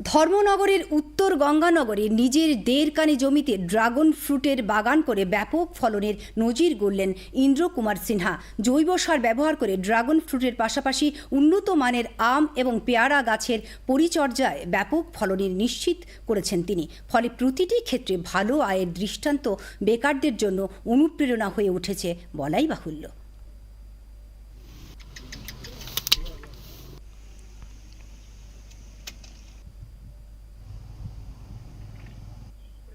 ধর্মনগরের উত্তর গঙ্গানগরে নিজের দেড়কানি জমিতে ড্রাগন ফ্রুটের বাগান করে ব্যাপক ফলনের নজির গড়লেন ইন্দ্র কুমার সিনহা। জৈব সার ব্যবহার করে ড্রাগন ফ্রুটের পাশাপাশি উন্নত মানের আম এবং পেয়ারা গাছের পরিচর্যায় ব্যাপক ফলনের নিশ্চিত করেছেন তিনি। ফলে প্রতিটি ক্ষেত্রে ভালো আয়ের দৃষ্টান্ত বেকারদের জন্য অনুপ্রেরণা হয়ে উঠেছে বলাই বাহুল্য।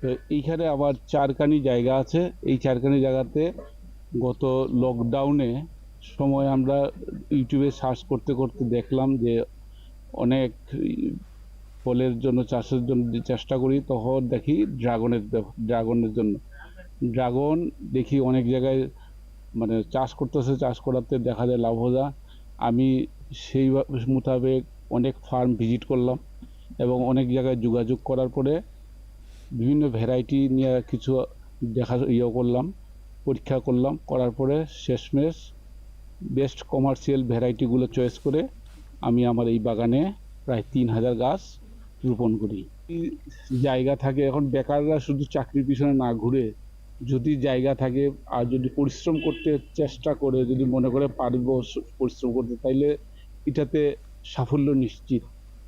তো এইখানে আবার চারখানি জায়গা আছে। এই চারখানি জায়গাতে গত লকডাউনে সময় আমরা ইউটিউবে সার্চ করতে করতে দেখলাম যে অনেক ফলের জন্য, চাষের জন্য যে চেষ্টা করি, তখন দেখি ড্রাগনের ড্রাগনের জন্য। ড্রাগন দেখি অনেক জায়গায় মানে চাষ করতেছে, চাষ করাতে দেখা যায় লাভ যায় আমি সেই মোতাবেক অনেক ফার্ম ভিজিট করলাম এবং অনেক জায়গায় যোগাযোগ করার পরে বিভিন্ন ভ্যারাইটি নিয়ে কিছু দেখা ইয়ে করলাম, পরীক্ষা করলাম, করার পরে শেষমেশ বেস্ট কমার্শিয়াল ভ্যারাইটিগুলো চয়েস করে আমি আমার এই বাগানে প্রায় তিন হাজার গাছ রোপণ করি। জায়গা থাকে, এখন বেকাররা শুধু চাকরির পিছনে না ঘুরে যদি জায়গা থাকে আর যদি পরিশ্রম করতে চেষ্টা করে, যদি মনে করে পারব পরিশ্রম করতে, তাইলে এটাতে সাফল্য নিশ্চিত।